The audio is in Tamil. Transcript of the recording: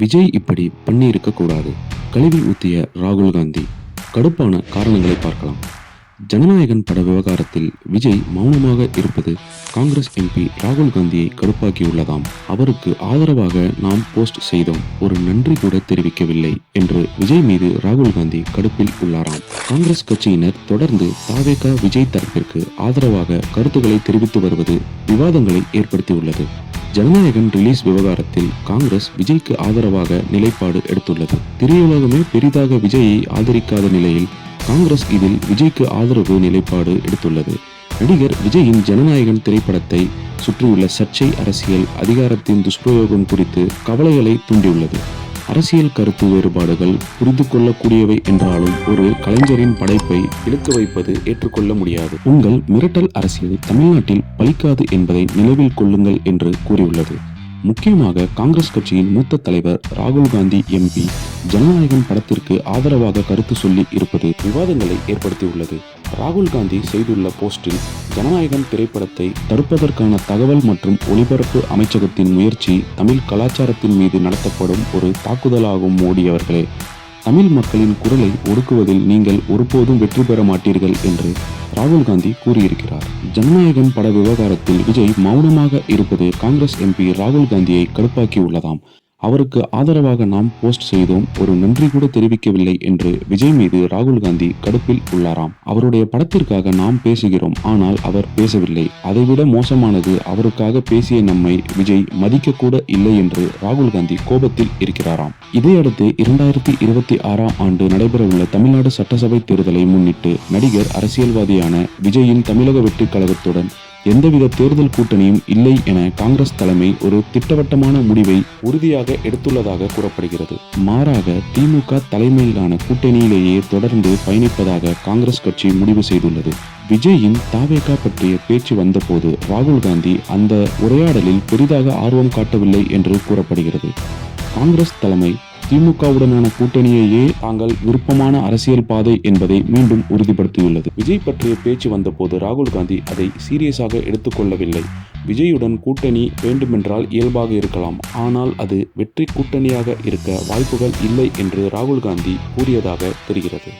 விஜய் இப்படி பண்ணியிருக்க கூடாது கழுவி ஊத்திய ராகுல் காந்தி. கடுப்பான காரணங்களை பார்க்கலாம். ஜனநாயகன் பட விவகாரத்தில் விஜய் மௌனமாக இருப்பது காங்கிரஸ் எம்பி ராகுல் காந்தியை கடுப்பாக்கியுள்ளதாம். அவருக்கு ஆதரவாக நாம் போஸ்ட் செய்தோம். ஒரு நன்றி கூட தெரிவிக்கவில்லை என்று விஜய் மீது ராகுல் காந்தி கடுப்பில் உள்ளாராம். காங்கிரஸ் கட்சியினர் தொடர்ந்து தாவேகா விஜய் தரப்பிற்கு ஆதரவாக கருத்துக்களை தெரிவித்து வருவது விவாதங்களை ஏற்படுத்தியுள்ளது. ஜனநாயகன் ரிலீஸ் விவகாரத்தில் காங்கிரஸ் விஜய்க்கு ஆதரவாக நிலைப்பாடு எடுத்துள்ளது. திரையுலகமே பெரிதாக விஜயை ஆதரிக்காத நிலையில் காங்கிரஸ் இதில் விஜய்க்கு ஆதரவு நிலைப்பாடு எடுத்துள்ளது. நடிகர் விஜயின் ஜனநாயகன் திரைப்படத்தை சுற்றியுள்ள சர்ச்சை அரசியல் அதிகாரத்தின் துஷ்பிரயோகம் குறித்து கவலைகளை தூண்டியுள்ளது. அரசியல் கருத்து வேறுபாடுகள் புரிந்து கொள்ளக்கூடியவை என்றாலும் ஒரு கலைஞரின் படைப்பை இழுக்க வைப்பது ஏற்றுக்கொள்ள முடியாது. உங்கள் மிரட்டல் அரசியல் தமிழ்நாட்டில் பலிக்காது என்பதை நினைவில் கொள்ளுங்கள் என்று கூறியுள்ளது. முக்கியமாக காங்கிரஸ் கட்சியின் மூத்த தலைவர் ராகுல் காந்தி எம்பி ஜனநாயகம் படத்திற்கு ஆதரவாக கருத்து சொல்லி இருப்பது விவாதங்களை ஏற்படுத்தியுள்ளது. ராகுல் காந்தி செய்துள்ள போஸ்டில் ஜனநாயகன் திரைப்படத்தை தடுப்பதற்கான தகவல் மற்றும் ஒலிபரப்பு அமைச்சகத்தின் முயற்சி தமிழ் கலாச்சாரத்தின் மீது நடத்தப்படும் ஒரு தாக்குதலாகும் மோடி அவர்களே. தமிழ் மக்களின் குரலை ஒடுக்குவதில் நீங்கள் ஒருபோதும் வெற்றி பெற மாட்டீர்கள் என்று ராகுல் காந்தி கூறியிருக்கிறார். ஜனநாயகன் பட விவகாரத்தில் விஜய் மௌனமாக இருப்பது காங்கிரஸ் எம்பி ராகுல் காந்தியை கடுப்பாக்கியுள்ளதாம். அவருக்கு ஆதரவாக நாம் போஸ்ட் செய்தோம். ஒரு நன்றி கூட தெரிவிக்கவில்லை என்று விஜய் மீது ராகுல் காந்தி கடுப்பில் உள்ளாராம். அவருடைய படத்திற்காக நாம் பேசுகிறோம். ஆனால் அவர் பேசவில்லை. அதைவிட மோசமானது அவருக்காக பேசிய நம்மை விஜய் மதிக்க கூட இல்லை என்று ராகுல் காந்தி கோபத்தில் இருக்கிறாராம். இதையடுத்து இரண்டாயிரத்தி இருபத்தி ஆறாம் ஆண்டு நடைபெறவுள்ள தமிழ்நாடு சட்டசபை தேர்தலை முன்னிட்டு நடிகர் அரசியல்வாதியான விஜயின் தமிழக வெற்றி கழகத்துடன் எந்தவித தேர்தல் கூட்டணியும் இல்லை என காங்கிரஸ் தலைமை ஒரு திட்டவட்டமான முடிவை உறுதியாக எடுத்துள்ளதாக கூறப்படுகிறது. மாறாக திமுக தலைமையிலான கூட்டணியிலேயே தொடர்ந்து பயணிப்பதாக காங்கிரஸ் கட்சி முடிவு செய்துள்ளது. விஜயின் தாவேகா பற்றிய பேச்சு வந்தபோது ராகுல் காந்தி அந்த உரையாடலில் பெரிதாக ஆர்வம் காட்டவில்லை என்று கூறப்படுகிறது. காங்கிரஸ் தலைமை திமுகவுடனான கூட்டணியையே தாங்கள் விருப்பமான அரசியல் பாதை என்பதை மீண்டும் உறுதிப்படுத்தியுள்ளது. விஜய் பற்றிய பேச்சு வந்தபோது ராகுல் காந்தி அதை சீரியஸாக எடுத்துக்கொள்ளவில்லை. விஜயுடன் கூட்டணி வேண்டுமென்றால் இயல்பாக இருக்கலாம். ஆனால் அது வெற்றி கூட்டணியாக இருக்க வாய்ப்புகள் இல்லை என்று ராகுல் காந்தி கூறியதாக தெரிகிறது.